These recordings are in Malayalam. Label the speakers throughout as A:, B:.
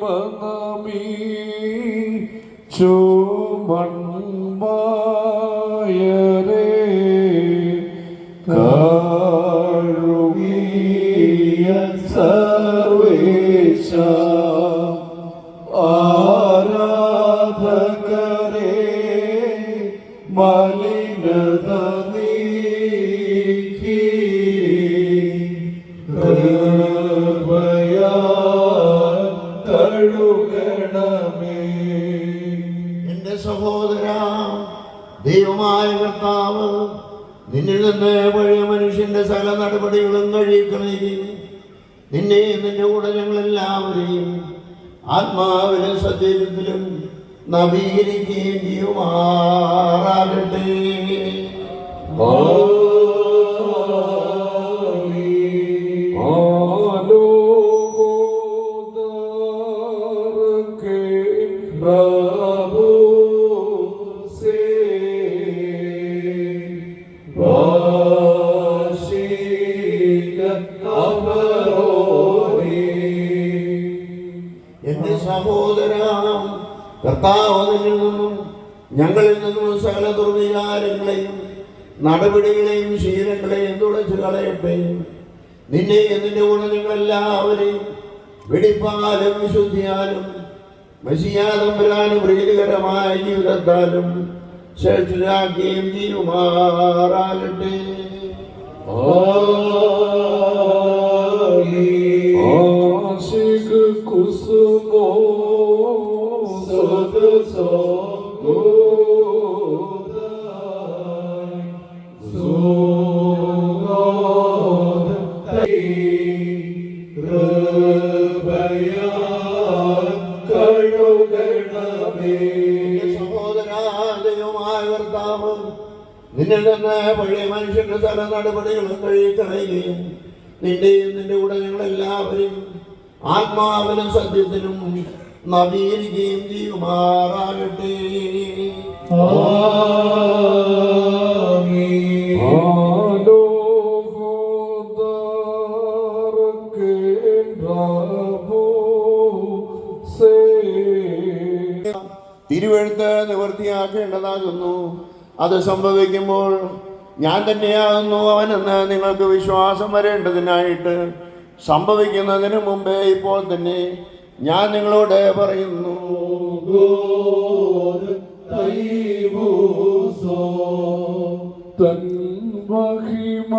A: നമീ ചുമൺമായരേ കാഴുകിയ സർവേശ ആരാധകരേ മലിനത
B: എന്റെ സഹോദര ദൈവമായ കർത്താവ് നിന്നിൽ നിന്ന് പഴയ മനുഷ്യന്റെ സകല നടപടികളും കഴിയിക്കണമെങ്കിൽ നിന്നെ നിന്റെ കൂടെ ഞങ്ങളെല്ലാവരെയും ആത്മാവിലും സത്യത്തിലും നവീകരിക്കുകയും ചെയ്യുമാറാകട്ടെ. എന്റെ സഹോദര കർത്താവ് നിന്നിൽ നിന്നും ഞങ്ങളിൽ നിന്നും സകല ദുർവികാരങ്ങളെയും നടപടികളെയും ശീലങ്ങളെയും തുടച്ചു കളയട്ടെ. നിന്നെ നിന്റെ കൂടെ നിങ്ങളെല്ലാവരെയും വെടിപ്പാലും വിശുദ്ധിയാലും മസിയാതമ്പരാനും പ്രീതികരമായ ജീവിതത്താലും ശ്രേഷ്ഠരാക്കുകയും ചെയ്യുമാറാകട്ടെ
A: കുസുമോ സദസോ
B: നിന്നിൽ നിന്ന് പഴയ മനുഷ്യന്റെ തല നടപടികളും കഴിയിക്കളയുകയും നിന്റെയും നിന്റെ കൂടെ ഞങ്ങളെല്ലാവരും ആത്മാവിനും സത്യത്തിനും നവീകരിക്കുകയും ചെയ്യുമാറാകട്ടെ. തിരുവഴുത്ത് നിവൃത്തിയാക്കേണ്ടതാകുന്നു അത് സംഭവിക്കുമ്പോൾ ഞാൻ തന്നെയാകുന്നു അവനെന്ന് നിങ്ങൾക്ക് വിശ്വാസം വരേണ്ടതിനായിട്ട് സംഭവിക്കുന്നതിന് മുമ്പേ ഇപ്പോൾ തന്നെ ഞാൻ നിങ്ങളോട് പറയുന്നു.
A: തൻ മഹിമനമീച്ചു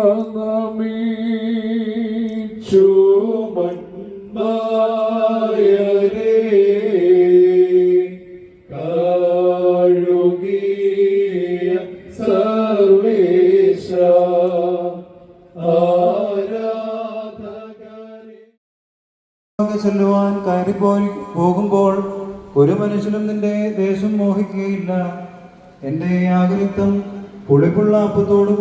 C: ചെല്ലുവാൻ കയറിപ്പോയി പോകുമ്പോൾ ഒരു മനുഷ്യനും നിന്റെ ദേശം മോഹിക്കുകയില്ല. എന്റെ ആഗ്രഹം പുളിപ്പുള്ള അപ്പത്തോടു